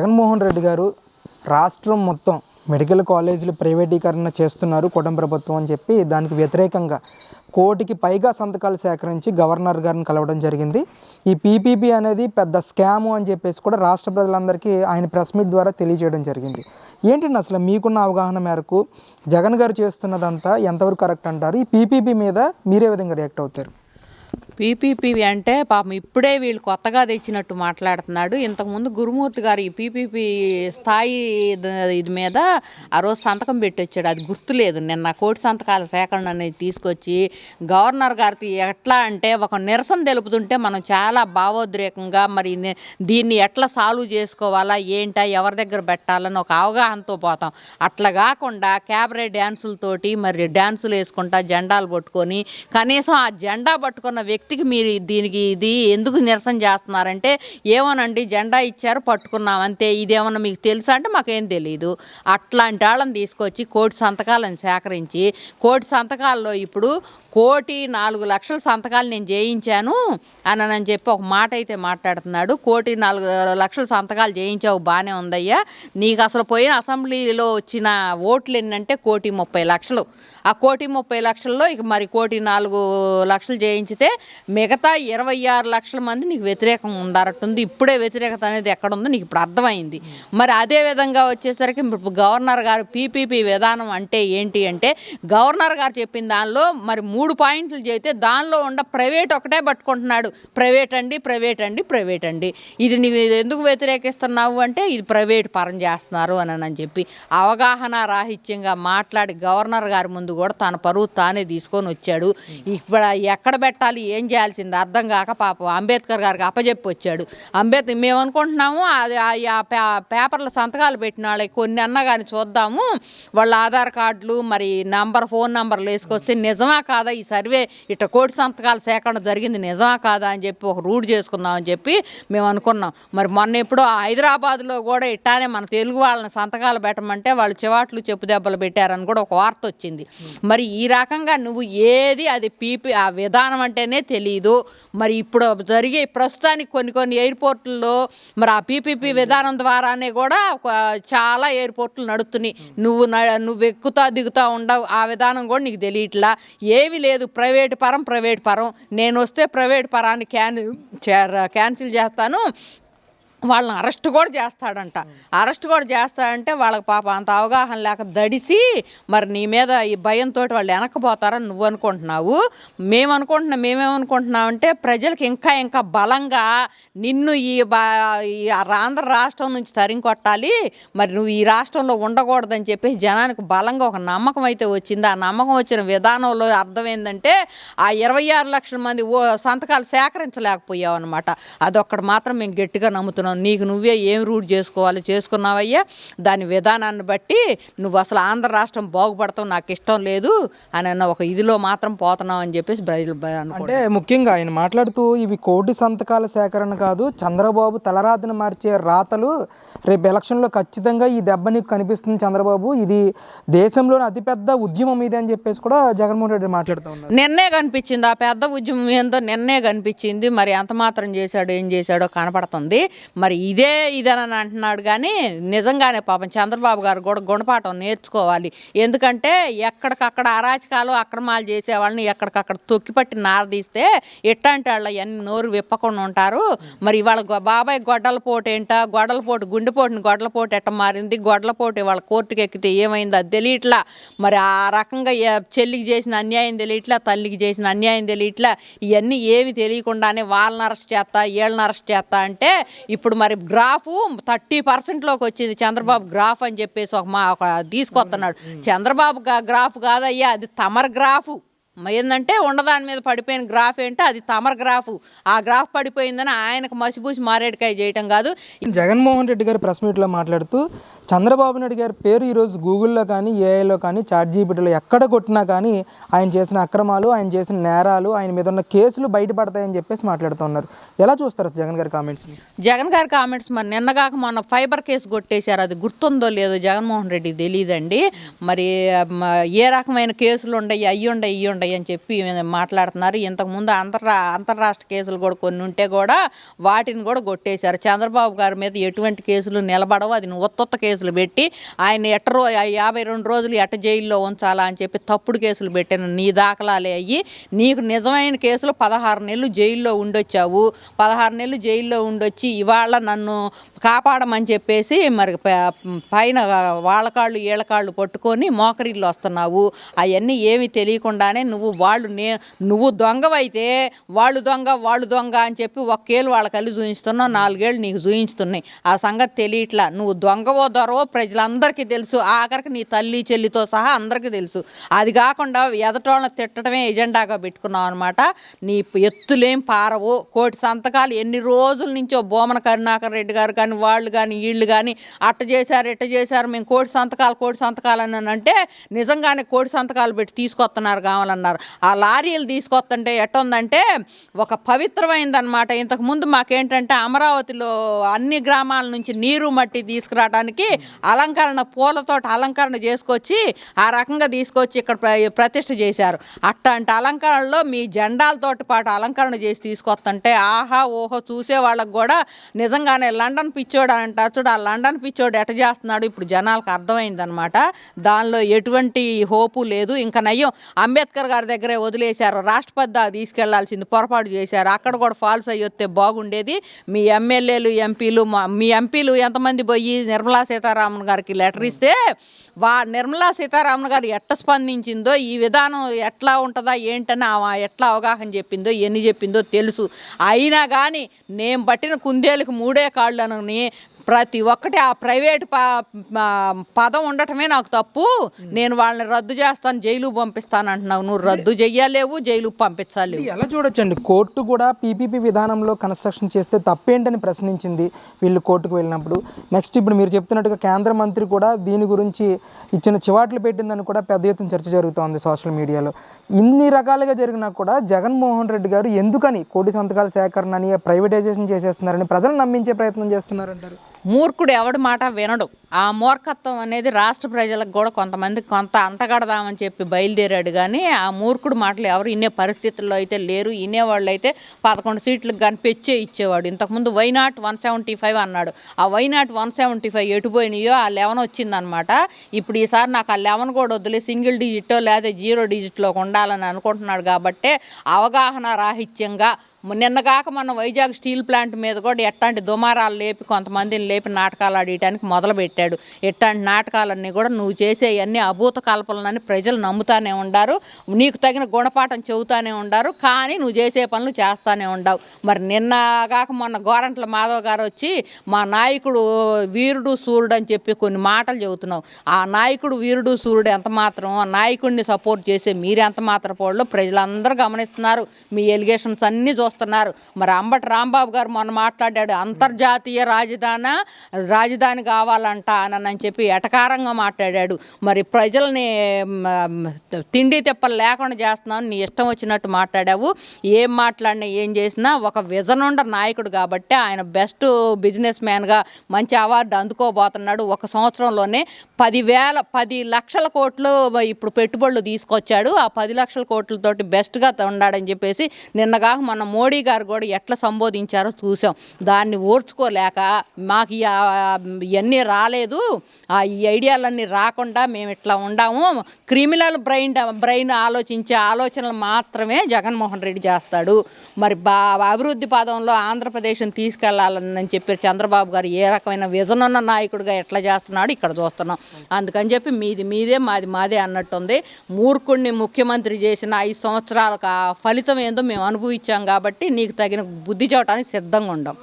జగన్మోహన్ రెడ్డి గారు రాష్ట్రం మొత్తం మెడికల్ కాలేజీలు ప్రైవేటీకరణ చేస్తున్నారు కూటమి ప్రభుత్వం అని చెప్పి దానికి వ్యతిరేకంగా కోటికి పైగా సంతకాలు సేకరించి గవర్నర్ గారిని కలవడం జరిగింది. ఈ పీపీపీ అనేది పెద్ద స్కాము అని చెప్పేసి కూడా రాష్ట్ర ప్రజలందరికీ ఆయన ప్రెస్ మీట్ ద్వారా తెలియజేయడం జరిగింది. ఏంటండి అసలు మీకున్న అవగాహన మేరకు జగన్ గారు చేస్తున్నదంతా ఎంతవరకు కరెక్ట్ అంటారు? ఈ పీపీపీ మీద మీరే విధంగా రియాక్ట్ అవుతారు? పీపీపీ అంటే పాపం ఇప్పుడే వీళ్ళు కొత్తగా తెచ్చినట్టు మాట్లాడుతున్నాడు. ఇంతకుముందు గురుమూర్తి గారు ఈ పీపీపీ స్థాయి ఇది మీద ఆ రోజు సంతకం పెట్టి వచ్చాడు అది గుర్తులేదు. నిన్న కోటి సంతకాల సేకరణ అనేది తీసుకొచ్చి గవర్నర్ గారికి ఎట్లా అంటే ఒక నిరసన తెలుపుతుంటే మనం చాలా భావోద్రేకంగా మరి నే- దీన్ని ఎట్లా సాల్వ్ చేసుకోవాలా ఏంటా ఎవరి దగ్గర పెట్టాలని ఒక అవగాహనతో పోతాం. అట్లా కాకుండా క్యాబరే డ్యాన్సులతోటి మరి డ్యాన్సులు వేసుకుంటా జెండాలు పట్టుకొని కనీసం ఆ జెండా పట్టుకున్న వ్యక్తి వ్యక్తికి మీరు దీనికి ఇది ఎందుకు నిరసన చేస్తున్నారంటే ఏమోనండి జెండా ఇచ్చారు పట్టుకున్నాం అంతే. ఇదేమన్నా మీకు తెలుసా? అంటే మాకేం తెలియదు అట్లాంటి వాళ్ళని తీసుకొచ్చి కోటి సంతకాలను సేకరించి కోటి సంతకాల్లో ఇప్పుడు కోటి నాలుగు లక్షల సంతకాలు నేను చేయించాను అని అని చెప్పి ఒక మాట అయితే మాట్లాడుతున్నాడు. కోటి నాలుగు లక్షల సంతకాలు చేయించావు బాగానే ఉందయ్యా. నీకు అసలు పోయిన అసెంబ్లీలో వచ్చిన ఓట్లు ఏంటంటే కోటి ముప్పై లక్షలు. ఆ కోటి ముప్పై లక్షల్లో ఇక మరి కోటి నాలుగు లక్షలు చేయించితే మిగతా ఇరవై ఆరు లక్షల మంది నీకు వ్యతిరేకం ఉండారట్టుంది. ఇప్పుడే వ్యతిరేకత అనేది ఎక్కడ ఉందో నీకు ఇప్పుడు అర్థమైంది. మరి అదే విధంగా వచ్చేసరికి ఇప్పుడు గవర్నర్ గారు పీపీపీ విధానం అంటే ఏంటి అంటే గవర్నర్ గారు చెప్పిన దానిలో మరి మూడు పాయింట్లు చేస్తే దానిలో ఉండ ప్రైవేట్ ఒకటే పట్టుకుంటున్నాడు. ప్రైవేట్ అండి ప్రైవేట్ అండి ప్రైవేట్ అండి. ఇది నీవు ఇది ఎందుకు వ్యతిరేకిస్తున్నావు అంటే ఇది ప్రైవేట్ పరం చేస్తున్నారు అని అని చెప్పి అవగాహన రాహిత్యంగా మాట్లాడి గవర్నర్ గారి ముందు కూడా తన పరువు తానే తీసుకొని వచ్చాడు. ఇప్పుడు ఎక్కడ పెట్టాలి ఏం చేయాల్సింది అర్థం కాక పాపం అంబేద్కర్ గారికి అప్పచెప్పి వచ్చాడు. అంబేద్కర్ మేము అనుకుంటున్నాము అది ఆ- పేపర్లో సంతకాలు పెట్టిన వాళ్ళకి కొన్ని అన్నా కానీ చూద్దాము. వాళ్ళ ఆధార్ కార్డులు మరి నంబర్ ఫోన్ నంబర్లు వేసుకొస్తే నిజమా కాదా? ఈ సర్వే ఇట్ట కోటి సంతకాల సేకరణ జరిగింది నిజమా కాదా అని చెప్పి ఒక రూట్ చేసుకుందాం అని చెప్పి మేము అనుకున్నాం మరి మొన్న ఎప్పుడో హైదరాబాద్లో కూడా ఇట్టానే మన తెలుగు వాళ్ళని సంతకాలు పెట్టమంటే వాళ్ళు చివాట్లు చెప్పు దెబ్బలు పెట్టారని కూడా ఒక వార్త వచ్చింది. మరి ఈ రకంగా నువ్వు ఏది అది పీపీ ఆ విధానం అంటేనే తెలియదు మరి ఇప్పుడు జరిగే ప్రస్తుతానికి కొన్ని కొన్ని ఎయిర్పోర్టుల్లో మరి ఆ పీపీపీ విధానం ద్వారానే కూడా చాలా ఎయిర్పోర్ట్లు నడుస్తున్నాయి నువ్వు న- నువ్వు ఎక్కుతా దిగుతా ఉండవు. ఆ విధానం కూడా నీకు తెలియట్లా. ఏవి లేదు. ప్రైవేట్ పరం ప్రైవేట్ పరం. నేను వస్తే ప్రైవేట్ పరాన్ని క్యాన్ క్యాన్సిల్ చేస్తాను. వాళ్ళని అరెస్ట్ కూడా చేస్తాడంట. అరెస్ట్ కూడా చేస్తాడంటే వాళ్ళకి పాప అంత అవగాహన లేక దడిసి మరి నీ మీద ఈ భయంతో వాళ్ళు వెనక్కిపోతారని నువ్వు అనుకుంటున్నావు. మేము అనుకుంటున్నాం మేమేమనుకుంటున్నాం అంటే ప్రజలకు ఇంకా ఇంకా బలంగా నిన్ను ఈ బా ఈ ఆంధ్ర రాష్ట్రం నుంచి తరింకొట్టాలి మరి నువ్వు ఈ రాష్ట్రంలో ఉండకూడదని చెప్పేసి జనానికి బలంగా ఒక నమ్మకం అయితే వచ్చింది. ఆ నమ్మకం వచ్చిన విధానంలో అర్థం ఏంటంటే ఆ ఇరవై ఆరు లక్షల మంది ఓ సంతకాలు సేకరించలేకపోయావు అనమాట అదొక్కటి మాత్రం మేము గట్టిగా నమ్ముతున్నాం. నీకు నువ్వే ఏం రూట్ చేసుకోవాలి చేసుకున్నావయ్యా? దాని విధానాన్ని బట్టి నువ్వు అసలు ఆంధ్ర రాష్ట్రం బాగుపడతావు నాకు ఇష్టం లేదు అని అన్న ఒక ఇదిలో మాత్రం పోతున్నావు అని చెప్పేసి ప్రజలు. అంటే ముఖ్యంగా ఆయన మాట్లాడుతూ ఇవి కోటి సంతకాల సేకరణ కాదు చంద్రబాబు తలరాతను మార్చే రాతలు రేపు ఎలక్షన్లో ఖచ్చితంగా ఈ దెబ్బ నీకు కనిపిస్తుంది చంద్రబాబు. ఇది దేశంలోని అతిపెద్ద ఉద్యమం ఇది అని చెప్పేసి కూడా జగన్మోహన్ రెడ్డి మాట్లాడుతూ ఉన్నారు. నిన్నే కనిపించింది ఆ పెద్ద ఉద్యమం ఏందో నిన్నే కనిపించింది. మరి ఎంత మాత్రం చేశాడో ఏం చేశాడో కనపడుతుంది. మరి మరి ఇదే ఇదని అంటున్నాడు కానీ నిజంగానే పాపం చంద్రబాబు గారు కూడా గుణపాఠం నేర్చుకోవాలి. ఎందుకంటే ఎక్కడికక్కడ అరాచకాలు అక్రమాలు చేసే వాళ్ళని ఎక్కడికక్కడ తొక్కిపట్టి నారదీస్తే ఎట్టాంటి వాళ్ళు అన్ని నోరు విప్పకుండా ఉంటారు. మరి ఇవాళ బాబాయ్ గొడ్డల పోటు ఏంట? గొడ్డల పోటు గుండెపోటుని గొడ్డల పోటు ఎట్ట మారింది? గొడ్డల పోటు వాళ్ళ కోర్టుకి ఎక్కితే ఏమైందో? అది తెలియట్లా. మరి ఆ రకంగా చెల్లికి చేసిన అన్యాయం తెలియట్లా? తల్లికి చేసిన అన్యాయం తెలియట్లా? ఇవన్నీ ఏమి తెలియకుండానే వాళ్ళని అరెస్ట్ చేస్తా వీళ్ళని అరెస్ట్ చేస్తా అంటే ఇప్పుడు మరి గ్రాఫు థర్టీ పర్సెంట్లోకి వచ్చింది. చంద్రబాబు గ్రాఫ్ అని చెప్పేసి ఒక మా ఒక తీసుకొస్తున్నాడు. చంద్రబాబు గ్రాఫ్ కాదయ్యా అది తమర్ గ్రాఫు. ఏందంటే ఉండదాని మీద పడిపోయిన గ్రాఫ్ ఏంటో అది తమర్ గ్రాఫు. ఆ గ్రాఫ్ పడిపోయిందని ఆయనకు మసిపూసి మారేడుకాయ చేయటం కాదు. జగన్మోహన్ రెడ్డి గారు ప్రెస్ మీట్లో మాట్లాడుతూ చంద్రబాబు నాయుడు గారి పేరు ఈరోజు గూగుల్లో కానీ ఏఐలో కానీ చాట్ జీబీటీలో ఎక్కడ కొట్టినా కానీ ఆయన చేసిన అక్రమాలు ఆయన చేసిన నేరాలు ఆయన మీద ఉన్న కేసులు బయటపడతాయని చెప్పేసి మాట్లాడుతున్నారు. ఎలా చూస్తారు జగన్ గారి కామెంట్స్ జగన్ గారి కామెంట్స్ మరి నిన్నగాక మొన్న ఫైబర్ కేసు కొట్టేశారు. అది గుర్తుందో లేదో జగన్మోహన్ రెడ్డి తెలియదండి మరి ఏ రకమైన కేసులు ఉండయి అయ్యి ఉండయి ఇవి ఉండయి అని చెప్పి మాట్లాడుతున్నారు. ఇంతకుముందు అంతర్రా అంతర్రాష్ట్ర కేసులు కూడా కొన్ని ఉంటే కూడా వాటిని కూడా కొట్టేశారు. చంద్రబాబు గారి మీద ఎటువంటి కేసులు నిలబడవు. అది నువ్వు కేసు కేసులు పెట్టి ఆయన ఎట్ట రో యాభై రెండు రోజులు ఎట్ట జైల్లో ఉంచాలా అని చెప్పి తప్పుడు కేసులు పెట్టిన నీ దాఖలాలే అయ్యి నీకు నిజమైన కేసులు పదహారు నెలలు జైల్లో ఉండొచ్చావు. పదహారు నెలలు జైల్లో ఉండొచ్చి ఇవాళ నన్ను కాపాడమని చెప్పేసి మరి పైన వాళ్ళ కాళ్ళు వీళ్ళ కాళ్ళు పట్టుకొని మోకరిల్లు వస్తున్నావు. అవన్నీ ఏమీ తెలియకుండానే నువ్వు వాళ్ళు నే నువ్వు దొంగవైతే వాళ్ళు దొంగ వాళ్ళు దొంగ అని చెప్పి ఒక్కేళ్ళు వాళ్ళ కళ్ళు చూయించుతున్నావు నాలుగేళ్ళు నీకు చూయించుతున్నాయి ఆ సంగతి తెలియట్లా. నువ్వు దొంగవో దొరవో ప్రజలందరికీ తెలుసు. ఆఖరికి నీ తల్లి చెల్లితో సహా అందరికీ తెలుసు. అది కాకుండా ఎదటోళ్ళని తిట్టడమే ఎజెండాగా పెట్టుకున్నావు అనమాట నీ ఎత్తులేం పారవు. కోటి సంతకాలు ఎన్ని రోజుల నుంచో బోమన కరుణాకర్ రెడ్డి గారు కానీ వాళ్ళు కానీ వీళ్ళు కానీ అట్ట చేశారు ఇట్ట చేశారు మేము కోటి సంతకాలు కోటి సంతకాలు అని అంటే నిజంగానే కోటి సంతకాలు పెట్టి తీసుకొస్తున్నారు కావాలన్నారు. ఆ లారీలు తీసుకొస్తుంటే ఎట్టుందంటే ఒక పవిత్రమైందనమాట ఇంతకుముందు మాకేంటంటే అమరావతిలో అన్ని గ్రామాల నుంచి నీరు మట్టి తీసుకురావడానికి అలంకరణ పూలతోట అలంకరణ చేసుకొచ్చి ఆ రకంగా తీసుకొచ్చి ఇక్కడ ప్ర- చేశారు. అట్లాంటి అలంకరణలో మీ జెండాలతోటి పాటు అలంకరణ చేసి తీసుకొస్తుంటే ఆహా ఓహో చూసే వాళ్ళకు కూడా నిజంగానే లండన్ పిచ్చోడు అంట చూడు ఆ లండన్ పిచ్చోడు ఎట చేస్తున్నాడు? ఇప్పుడు జనాలకు అర్థమైందనమాట దానిలో ఎటువంటి హోపు లేదు. ఇంకా నయ్యం అంబేద్కర్ గారి దగ్గరే వదిలేశారు. రాష్ట్రపతి తీసుకెళ్ళాల్సింది పొరపాటు చేశారు. అక్కడ కూడా ఫాల్స్ అయ్యి వస్తే బాగుండేది. మీ ఎమ్మెల్యేలు ఎంపీలు మీ ఎంపీలు ఎంతమంది పోయి నిర్మలా సీతారామన్ గారికి లెటర్ ఇస్తే వా నిర్మలా సీతారామన్ గారు ఎట్ట స్పందించిందో ఈ విధానం ఎట్లా ఉంటుందా ఏంటని ఆమె ఎట్లా అవగాహన చెప్పిందో ఎన్ని చెప్పిందో తెలుసు. అయినా కానీ నేను పట్టిన కుందేలకు మూడే కాళ్ళని ప్రతి ఒక్కటి ఆ ప్రైవేట్ పదం ఉండటమే నాకు తప్పు. నేను వాళ్ళని రద్దు చేస్తాను జైలు పంపిస్తాను అంటున్నావు. నువ్వు రద్దు చెయ్యలేవు జైలు పంపించాలేవు. ఇది ఎలా చూడొచ్చండి? కోర్టు కూడా పీపీపీ విధానంలో కన్స్ట్రక్షన్ చేస్తే తప్పేంటని ప్రశ్నించింది వీళ్ళు కోర్టుకు వెళ్ళినప్పుడు. నెక్స్ట్ ఇప్పుడు మీరు చెప్తున్నట్టుగా కేంద్ర మంత్రి కూడా దీని గురించి ఇచ్చిన చివాట్లు పెట్టిందని కూడా పెద్ద ఎత్తున చర్చ జరుగుతోంది సోషల్ మీడియాలో. ఇన్ని రకాలుగా జరిగినా కూడా జగన్మోహన్ రెడ్డి గారు ఎందుకని కోటి సంతకాల సేకరణని ప్రైవేటైజేషన్ చేసేస్తున్నారని ప్రజలను నమ్మించే ప్రయత్నం చేస్తున్నారంటారు? మూర్ఖుడు ఎవడి మాట వినడు. ఆ మూర్ఖత్వం అనేది రాష్ట్ర ప్రజలకు కూడా కొంతమంది కొంత అంతగడదామని చెప్పి బయలుదేరాడు. కానీ ఆ మూర్ఖుడు మాటలు ఎవరు ఇన్నే పరిస్థితుల్లో అయితే లేరు. ఇనేవాళ్ళు అయితే పదకొండు సీట్లకు కానీ పెచ్చే ఇచ్చేవాడు. ఇంతకుముందు why not one seventy five అన్నాడు. ఆ why not one seventy five ఎటుపోయినాయో ఆ లెవెన్ వచ్చిందనమాట. ఇప్పుడు ఈసారి నాకు ఆ లెవెన్ కూడా వద్దులే. సింగిల్ డిజిటో లేదా జీరో డిజిట్లో ఉండాలని అనుకుంటున్నాడు కాబట్టే అవగాహన రాహిత్యంగా నిన్నగాక మన వైజాగ్ స్టీల్ ప్లాంట్ మీద కూడా ఎట్లాంటి దుమారాలు లేపి కొంతమందిని లేపి నాటకాలు ఆడటానికి మొదలుపెట్టాడు. ఇట్లాంటి నాటకాలన్నీ కూడా నువ్వు చేసేవన్నీ అభూత కల్పనలని ప్రజలు నమ్ముతానే ఉండారు. నీకు తగిన గుణపాఠం చెబుతానే ఉండారు. కానీ నువ్వు చేసే పనులు చేస్తానే ఉండవు. మరి నిన్నగాక మొన్న గోరంట్ల మాధవ్ గారు వచ్చి మా నాయకుడు వీరుడు సూర్యుడు అని చెప్పి కొన్ని మాటలు చెబుతున్నావు. ఆ నాయకుడు వీరుడు సూర్యుడు ఎంత మాత్రం ఆ నాయకుడిని సపోర్ట్ చేసే మీరు ఎంత మాత్రం పోల్లో ప్రజలందరూ గమనిస్తున్నారు. మీ ఎలిగేషన్స్ అన్నీ చూస్తున్నారు. మరి అంబటి రాంబాబు గారు మొన్న మాట్లాడాడు అంతర్జాతీయ రాజధాని రాజధాని కావాలంట అని అని చెప్పి ఎటకారంగా మాట్లాడాడు. మరి ప్రజల్ని తిండి తెప్పలు లేకుండా చేస్తున్నావు నీ ఇష్టం వచ్చినట్టు మాట్లాడావు. ఏం మాట్లాడినా ఏం చేసినా ఒక విజన్ ఉండ నాయకుడు కాబట్టి ఆయన బెస్ట్ బిజినెస్ మ్యాన్గా మంచి అవార్డు అందుకోబోతున్నాడు. ఒక సంవత్సరంలోనే పదివేల పది లక్షల కోట్లు ఇప్పుడు పెట్టుబడులు తీసుకొచ్చాడు. ఆ పది లక్షల కోట్లతోటి బెస్ట్గా ఉన్నాడని చెప్పేసి నిన్నగా మన మోడీ గారు కూడా ఎట్లా సంబోధించారో చూసాం దాన్ని ఓర్చుకోలేక మాకు ఇవన్నీ రాలేదు ఆ ఈ ఐడియాలన్నీ రాకుండా మేము ఇట్లా ఉండాము. క్రిమినల్ బ్రెయిన్ బ్రెయిన్ ఆలోచించే ఆలోచనలు మాత్రమే జగన్మోహన్ రెడ్డి చేస్తాడు. మరి బా అభివృద్ధి పదంలో ఆంధ్రప్రదేశ్ని తీసుకెళ్ళాలని చెప్పి చంద్రబాబు గారు ఏ రకమైన విజన్ ఉన్న నాయకుడిగా ఎట్లా చేస్తున్నాడు ఇక్కడ చూస్తున్నాం. అందుకని చెప్పి మీది మీదే మాది మాదే అన్నట్టుంది. మూర్ఖుడిని ముఖ్యమంత్రి చేసిన ఐదు సంవత్సరాలకు ఆ ఫలితం ఏందో మేము అనుభవించాం కాబట్టి నీకు తగిన బుద్ధి చెప్పడానికి సిద్ధంగా ఉండం.